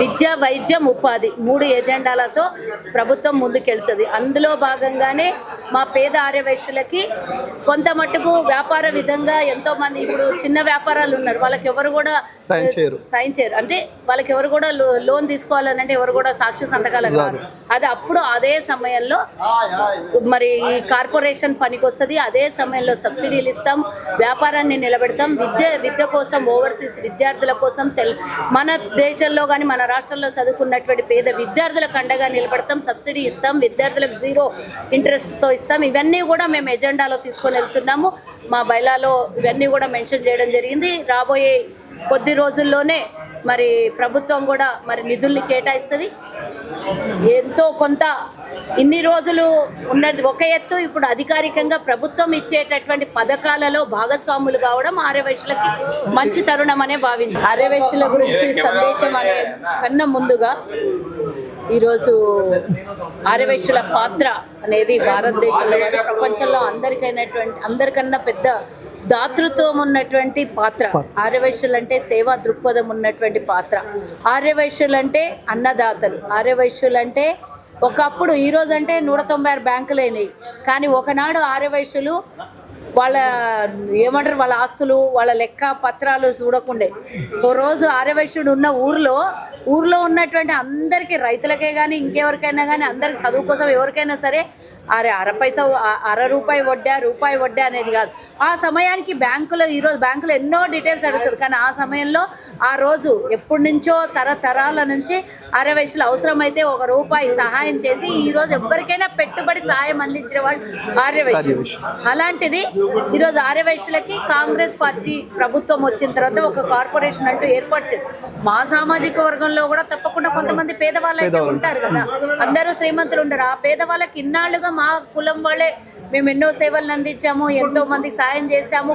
విద్య వైద్యం ఉపాధి మూడు ఎజెండాలతో ప్రభుత్వం ముందుకెళ్తుంది. అందులో భాగంగానే మా పేద ఆర్యవైశ్యులకి కొంత మట్టుకు వ్యాపార విధంగా ఎంతో మంది ఇప్పుడు చిన్న వ్యాపారాలు ఉన్నారు. వాళ్ళకి ఎవరు కూడా సాయం చేయరు. అంటే వాళ్ళకి ఎవరు కూడా లోన్ తీసుకోవాలనంటే ఎవరు కూడా సాక్షి సంతకాలకు రారు. అది అప్పుడు అదే సమయంలో మరి ఈ కార్పొరేషన్ పనికి వస్తుంది అదే సమయంలో సబ్సిడీలు ఇస్తాం. వ్యాపారాన్ని నిలబెడతాం. విద్య విద్య కోసం ఓవర్సీస్ విద్యార్థుల కోసం తెల్ మన దేశంలో కానీ మన రాష్ట్రంలో చదువుకున్నటువంటి పేద విద్యార్థులకు అండగా నిలబడతాం సబ్సిడీ ఇస్తాం విద్యార్థులకు జీరో ఇంట్రెస్ట్తో ఇస్తాం. ఇవన్నీ కూడా మేము ఎజెండాలో తీసుకొని వెళ్తున్నాము. మా బైలాలో ఇవన్నీ కూడా మెన్షన్ చేయడం జరిగింది. రాబోయే కొద్ది రోజుల్లోనే మరి ప్రభుత్వం కూడా మరి నిధుల్ని కేటాయిస్తుంది. ఎంతో కొంత ఇన్ని రోజులు ఉన్నది ఒక ఎత్తు ఇప్పుడు అధికారికంగా ప్రభుత్వం ఇచ్చేటటువంటి పథకాలలో భాగస్వాములు కావడం ఆర్యవైశ్యులకి మంచి తరుణం అనే భావించి. ఆర్యవైశ్యుల గురించి సందేశం అనే కన్నా ముందుగా ఈరోజు ఆర్యవైశ్యుల పాత్ర అనేది భారతదేశంలో ప్రపంచంలో అందరికైనటువంటి అందరికన్నా పెద్ద దాతృత్వం ఉన్నటువంటి పాత్ర. ఆర్యవైశ్యులు అంటే సేవా దృక్పథం ఉన్నటువంటి పాత్ర. ఆర్యవైశ్యులు అంటే అన్నదాతలు. ఆర్యవైశ్యులు అంటే ఒకప్పుడు ఈ రోజు అంటే నూట తొంభై ఆరు బ్యాంకులు అయినాయి కానీ ఒకనాడు ఆర్యవైశ్యులు వాళ్ళ ఏమంటారు వాళ్ళ ఆస్తులు వాళ్ళ లెక్క పత్రాలు చూడకుండే. ఓ రోజు ఆర్యవైశ్యుడు ఉన్న ఊర్లో ఊర్లో ఉన్నటువంటి అందరికీ రైతులకే కానీ ఇంకెవరికైనా కానీ అందరికి చదువు కోసం ఎవరికైనా సరే అరే అర పైసా అర రూపాయి వడ్డా రూపాయి వడ్డా అనేది కాదు. ఆ సమయానికి బ్యాంకులో ఈరోజు బ్యాంకులో ఎన్నో డీటెయిల్స్ అడుగుతుంది కానీ ఆ సమయంలో ఆ రోజు ఎప్పటి నుంచో తరతరాల నుంచి ఆర్యవైశ్యులు అవసరమైతే ఒక రూపాయి సహాయం చేసి ఈ రోజు ఎవరికైనా పెట్టుబడి సహాయం అందించిన వాళ్ళు ఆర్యవైశ్యులు అలాంటిది ఈరోజు ఆర్యవైశ్యులకి కాంగ్రెస్ పార్టీ ప్రభుత్వం వచ్చిన తర్వాత ఒక కార్పొరేషన్ అంటూ ఏర్పాటు చేసింది. మా సామాజిక వర్గంలో కూడా తప్పకుండా కొంతమంది పేదవాళ్ళు అయితే ఉంటారు కదా. అందరూ శ్రీమంతులు ఉండరు. ఆ పేదవాళ్ళకి ఇన్నాళ్ళుగా మా కులం వాళ్ళే మేము ఎన్నో సేవలను అందించాము ఎంతో మందికి సాయం చేశాము.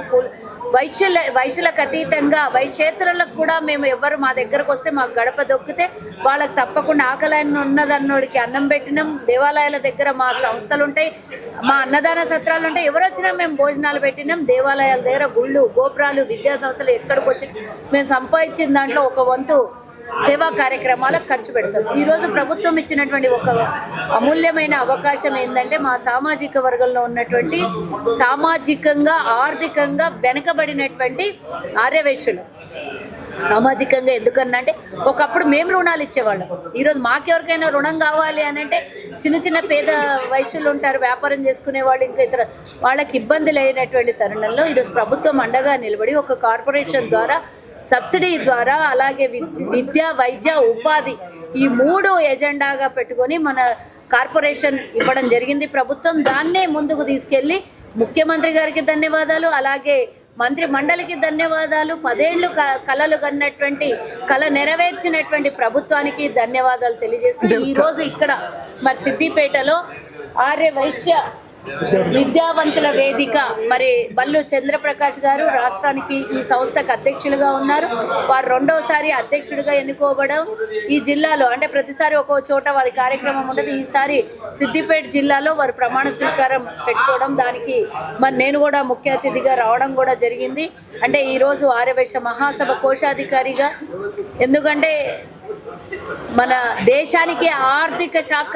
వైశ్యుల వైశ్యులకు అతీతంగా వైశ్యేతరులకు కూడా మేము ఎవరు మా దగ్గరకు వస్తే మాకు గడప దొక్కితే వాళ్ళకి తప్పకుండా ఆకలి ఉన్నదన్నోడికి అన్నం పెట్టినాం. దేవాలయాల దగ్గర మా సంస్థలు ఉంటాయి మా అన్నదాన సత్రాలు ఉంటాయి. ఎవరు వచ్చినా మేము భోజనాలు పెట్టినాం. దేవాలయాల దగ్గర గుళ్ళు గోపురాలు విద్యా సంస్థలు ఎక్కడికి వచ్చి మేము సంపాదించిన దాంట్లో ఒక వంతు సేవా కార్యక్రమాలకు ఖర్చు పెడతాం. ఈరోజు ప్రభుత్వం ఇచ్చినటువంటి ఒక అమూల్యమైన అవకాశం ఏంటంటే మా సామాజిక వర్గంలో ఉన్నటువంటి సామాజికంగా ఆర్థికంగా వెనకబడినటువంటి ఆర్యవేశ్యులు. సామాజికంగా ఎందుకన్నా అంటే ఒకప్పుడు మేము రుణాలు ఇచ్చేవాళ్ళం. ఈరోజు మాకెవరికైనా రుణం కావాలి అని అంటే చిన్న చిన్న పేద వయసులు ఉంటారు వ్యాపారం చేసుకునే వాళ్ళు ఇంకా ఇతర వాళ్ళకి ఇబ్బంది లేనటువంటి తరుణంలో ఈరోజు ప్రభుత్వం అండగా నిలబడి ఒక కార్పొరేషన్ ద్వారా సబ్సిడీ ద్వారా అలాగే విద్- విద్య వైద్య ఉపాధి ఈ మూడు ఎజెండాగా పెట్టుకొని మన కార్పొరేషన్ ఇవ్వడం జరిగింది. ప్రభుత్వం దాన్నే ముందుకు తీసుకెళ్ళి ముఖ్యమంత్రి గారికి ధన్యవాదాలు అలాగే మంత్రి మండలికి ధన్యవాదాలు పదేళ్ళు క- కలలు కన్నటువంటి కళ నెరవేర్చినటువంటి ప్రభుత్వానికి ధన్యవాదాలు తెలియజేస్తూ ఈ రోజు ఇక్కడ మరి సిద్దిపేటలో ఆర్య వైశ్య విద్యావంతుల వేదిక. మరి బల్లు చంద్రప్రకాష్ గారు రాష్ట్రానికి ఈ సంస్థకు అధ్యక్షులుగా ఉన్నారు. వారు రెండోసారి అధ్యక్షుడిగా ఎన్నుకోవడం ఈ జిల్లాలో అంటే ప్రతిసారి ఒక్కో చోట వారి కార్యక్రమం ఉండదు. ఈసారి సిద్దిపేట జిల్లాలో వారు ప్రమాణ స్వీకారం పెట్టుకోవడం దానికి మరి నేను కూడా ముఖ్య అతిథిగా రావడం కూడా జరిగింది. అంటే ఈరోజు ఆర్యవేశ మహాసభ కోశాధికారిగా. ఎందుకంటే మన దేశానికి ఆర్థిక శాఖ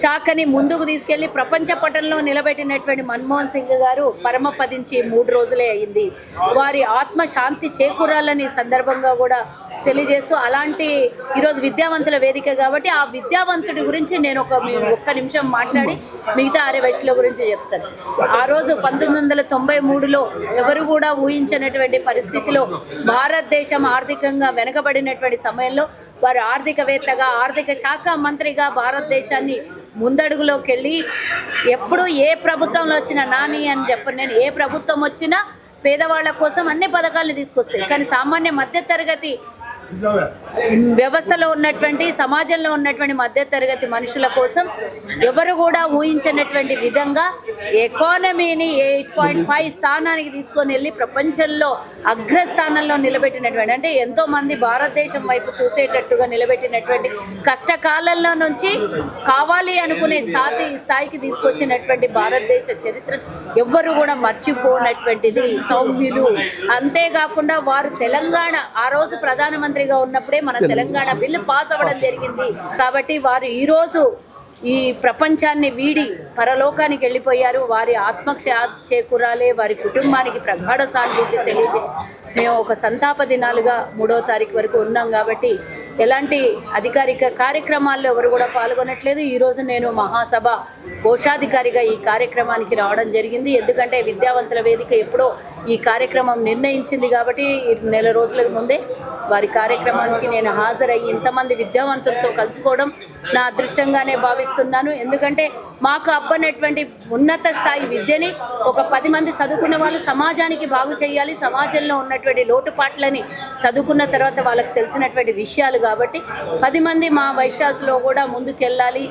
శాఖని ముందుకు తీసుకెళ్ళి ప్రపంచ పటంలో నిలబెట్టినటువంటి మన్మోహన్ సింగ్ గారు పరమపదించి మూడు రోజులే అయింది. వారి ఆత్మ శాంతి చేకూరాలని సందర్భంగా కూడా తెలియజేస్తూ అలాంటి ఈరోజు విద్యావంతుల వేదిక కాబట్టి ఆ విద్యావంతుడి గురించి నేను ఒక ఒక్క నిమిషం మాట్లాడి మిగతా ఆర్య వయసుల గురించి చెప్తాను. ఆ రోజు పంతొమ్మిది వందల తొంభై మూడులో ఎవరు కూడా ఊహించినటువంటి పరిస్థితిలో భారతదేశం ఆర్థికంగా వెనుకబడినటువంటి సమయంలో వారు ఆర్థికవేత్తగా ఆర్థిక శాఖ మంత్రిగా భారతదేశాన్ని ముందడుగులోకి వెళ్ళి ఎప్పుడు ఏ ప్రభుత్వంలో వచ్చినా నాని అని చెప్పను నేను. ఏ ప్రభుత్వం వచ్చినా పేదవాళ్ళ కోసం అన్ని పథకాలను తీసుకొస్తాయి. కానీ సామాన్య మధ్యతరగతి వ్యవస్థలో ఉన్నటువంటి సమాజంలో ఉన్నటువంటి మధ్యతరగతి మనుషుల కోసం ఎవరు కూడా ఊహించినటువంటి విధంగా ఎకానమీని ఎయిట్ పాయింట్ ఫైవ్ స్థానానికి తీసుకొని వెళ్ళి ప్రపంచంలో అగ్రస్థానంలో నిలబెట్టినటువంటి అంటే ఎంతో మంది భారతదేశం వైపు చూసేటట్టుగా నిలబెట్టినటువంటి కష్టకాలంలో నుంచి కావాలి అనుకునే స్థాయి స్థాయికి తీసుకొచ్చినటువంటి భారతదేశ చరిత్ర ఎవ్వరు కూడా మర్చిపోనటువంటిది. సౌమ్యులు. అంతేకాకుండా వారు తెలంగాణ ఆ రోజు ప్రధానమంత్రి ముఖ్యమంత్రిగా ఉన్నప్పుడే మన తెలంగాణ బిల్లు పాస్ అవ్వడం జరిగింది. కాబట్టి వారు ఈరోజు ఈ ప్రపంచాన్ని వీడి పరలోకానికి వెళ్ళిపోయారు. వారి ఆత్మకు శాంతి చేకూరాలే వారి కుటుంబానికి ప్రగాఢ సానుభూతి తెలియజే మేము ఒక సంతాప దినాలుగా మూడో తారీఖు వరకు ఉన్నాం కాబట్టి ఎలాంటి అధికారిక కార్యక్రమాల్లో ఎవరు కూడా పాల్గొనట్లేదు. ఈరోజు నేను మహాసభ కోశాధికారిగా ఈ కార్యక్రమానికి రావడం జరిగింది. ఎందుకంటే విద్యావంతుల వేదిక ఎప్పుడో ఈ కార్యక్రమం నిర్ణయించింది కాబట్టి నెల రోజుల ముందే వారి కార్యక్రమానికి నేను హాజరయ్యి ఇంతమంది విద్యావంతులతో కలుసుకోవడం నా అదృష్టంగానే భావిస్తున్నాను. ఎందుకంటే మాకు అబ్బనటువంటి ఉన్నత స్థాయి విద్యని ఒక పది మంది చదువుకున్న వాళ్ళు సమాజానికి బాగు చేయాలి. సమాజంలో ఉన్నటువంటి లోటుపాట్లని చదువుకున్న తర్వాత వాళ్ళకి తెలిసినటువంటి విషయాలు కాబట్టి పది మంది మా వైశ్యాసులో కూడా ముందుకెళ్ళాలి.